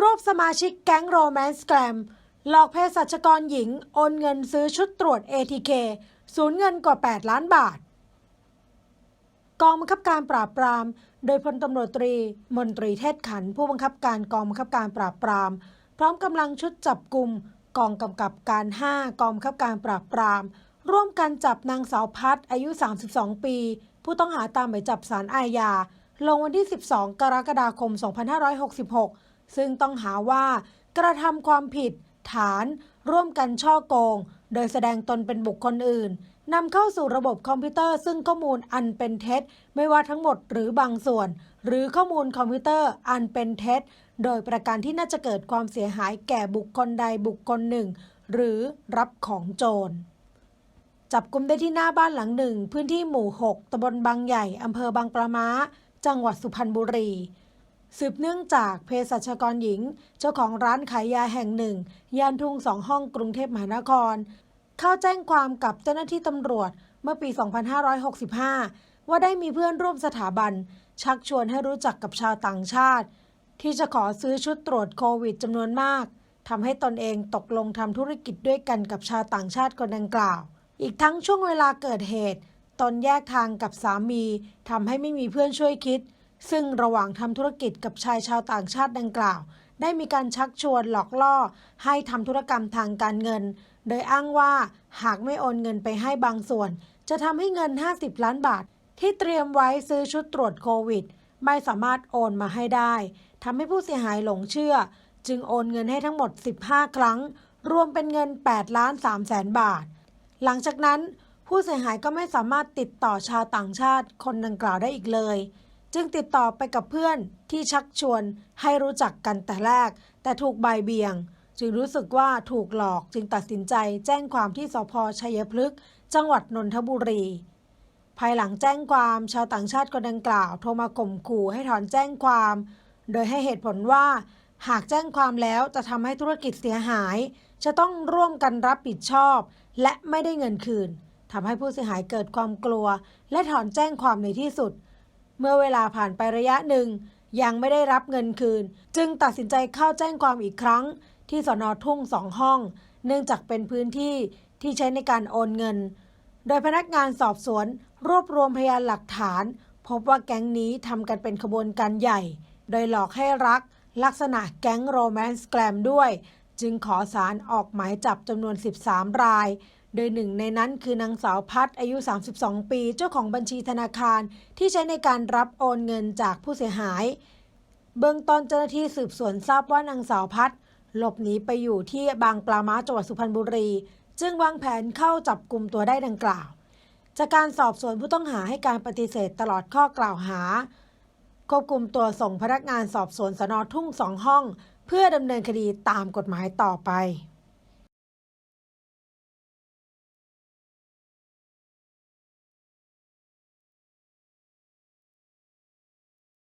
รวบสมาชิกแก๊งโรแมนต์แกรมหลอกเภสัชกรหญิง โอนเงินซื้อชุดตรวจ ATK สูญเงินกว่า 8 ล้านบาท กองบังคับการปราบปราม โดยพลตำรวจตรี มนตรีเทศขัน ผู้บังคับการกองบังคับการปราบปราม พร้อมกำลังชุดจับกลุ่มกองกำกับการ 5 กองบังคับการปราบปราม ร่วมกันจับนางสาวพัฒอายุ 32 ปี ผู้ต้องหาตามหมายจับสารอาญาลงวันที่ 12 กรกฎาคม 2566 ซึ่งต้องหาว่ากระทำความผิด ฐานร่วมกันช่อโกง โดยแสดงตนเป็นบุคคลอื่นนำเข้าสู่ระบบคอมพิวเตอร์ซึ่งข้อมูลอันเป็นเท็จ ไม่ว่าทั้งหมดหรือบางส่วน หรือข้อมูลคอมพิวเตอร์อันเป็นเท็จ โดยประการที่น่าจะเกิดความเสียหายแก่บุคคลใดบุคคลหนึ่ง หรือรับของโจรจับกุมได้ที่หน้าบ้านหลังหนึ่ง พื้นที่หมู่ 6ตำบลบางใหญ่อำเภอบางปะมาจังหวัดสุพรรณบุรี สืบเนื่องจากเภสัชกรหญิง เจ้าของร้านขายยาแห่งหนึ่ง ย่านทุ่งสองห้องกรุงเทพมหานคร เข้าแจ้งความกับเจ้าหน้าที่ตำรวจเมื่อปี 2565 ว่าได้มีเพื่อนร่วมสถาบัน ชักชวนให้รู้จักกับชาวต่างชาติ ที่จะขอซื้อชุดตรวจโควิดจำนวนมากทำให้ตนเองตกลงทำธุรกิจด้วยกันกับชาวต่างชาติคนดังกล่าว อีกทั้งช่วงเวลาเกิดเหตุ ตนแยกทางกับสามีทำให้ไม่มีเพื่อนช่วยคิด ซึ่งระหว่างทำธุรกิจกับชายชาวต่างชาติดังกล่าว ได้มีการชักชวนหลอกล่อ ให้ทำธุรกรรมทางการเงิน โดยอ้างว่าหากไม่โอนเงินไปให้บางส่วน จะทำให้เงิน 50 ล้านบาท ที่เตรียมไว้ซื้อชุดตรวจโควิด ไม่สามารถโอนมาให้ได้ทำให้ผู้เสียหายหลงเชื่อ จึงโอนเงินให้ทั้งหมด 15 ครั้ง รวมเป็นเงิน8ล้าน3แสนบาท หลังจากนั้นผู้เสียหายก็ไม่สามารถติดต่อชาวต่างชาติคนดังกล่าวได้อีกเลย จึงติดต่อไปกับเพื่อนที่ชักชวนให้รู้จักกันแต่แรก แต่ถูกใบเบี่ยง จึงรู้สึกว่าถูกหลอกจึงตัดสินใจแจ้งความที่สพชัยพฤกษ์จังหวัดนนทบุรี ภายหลังแจ้งความชาวต่างชาติคนดังกล่าวโทรมาข่มขู่ให้ถอนแจ้งความ โดยให้เหตุผลว่า หากแจ้งความแล้วจะทำให้ธุรกิจเสียหาย จะต้องร่วมกันรับผิดชอบ และไม่ได้เงินคืนทำให้ผู้เสียหายเกิดความกลัว และถอนแจ้งความในที่สุด เมื่อเวลาผ่านไประยะหนึ่ง ยังไม่ได้รับเงินคืน จึงตัดสินใจเข้าแจ้งความอีกครั้ง ที่สนทุ่งสองห้อง เนื่องจากเป็นพื้นที่ที่ใช้ในการโอนเงิน โดยพนักงานสอบสวน รวบรวมพยานหลักฐาน พบว่าแก๊งนี้ทำกันเป็นขบวนการใหญ่ โดยหลอกให้รัก ลักษณะแก๊งโรแมนต์แกรมด้วย จึงขอสารออกหมายจับจำนวน 13 ราย โดยหนึ่งในนั้นคือนางสาวพัฒอายุ 32 ปี เจ้าของบัญชีธนาคารที่ใช้ในการรับโอนเงินจากผู้เสียหาย เบื้องต้นเจ้าหน้าที่สืบสวนทราบว่านางสาวพัฒหลบหนีไปอยู่ที่บางปลาม้าจังหวัดสุพรรณบุรี จึงวางแผนเข้าจับกลุ่มตัวได้ดังกล่าว จากการสอบสวนผู้ต้องหาให้การปฏิเสธตลอดข้อกล่าวหา ควบคุมตัวส่งพนักงานสอบสวนสนทุ่งสองห้อง เพื่อดำเนินคดีตามกฎหมายต่อไป